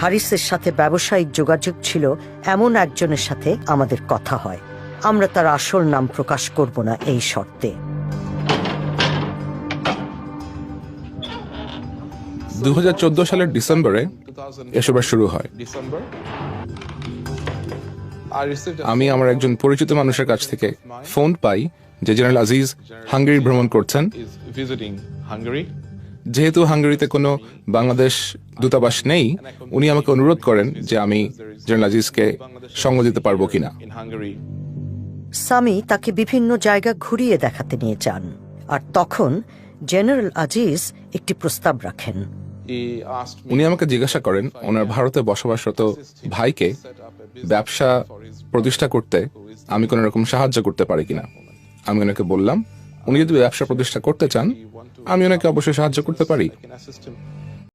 হারিসের সাথে ব্যবসায়িক যোগাযোগ ছিল এমন একজনের সাথে আমাদের কথা হয়। আমরা তার আসল নাম প্রকাশ করব না এই শর্তে। দু সালের ডিসেম্বরে এসবের শুরু হয়। আমি আমার একজন পরিচিত মানুষের কাছ থেকে ফোন পাই যে জেনারেল আজিজ হাঙ্গেরি ভ্রমণ করছেন. যেহেতু হাঙ্গেরিতে কোনো বাংলাদেশ দূতাবাস নেই উনি আমাকে অনুরোধ করেন যে আমি জেনারেল আজিজকে সঙ্গ দিতে পারব কিনা। সামি তাকে বিভিন্ন জায়গা ঘুরিয়ে দেখাতে নিয়ে যান আর তখন জেনারেল আজিজ একটি প্রস্তাব রাখেন। উনি আমাকে জিজ্ঞাসা করেন ওনার ভারতে বসবাসরত ভাইকে ব্যবসা প্রতিষ্ঠা করতে আমি কোনো রকম সাহায্য করতে পারি কিনা? আমি ওনাকে বললাম উনি যদি ব্যবসা প্রতিষ্ঠা করতে চান আমি ওনাকে অবশ্যই সাহায্য করতে পারি.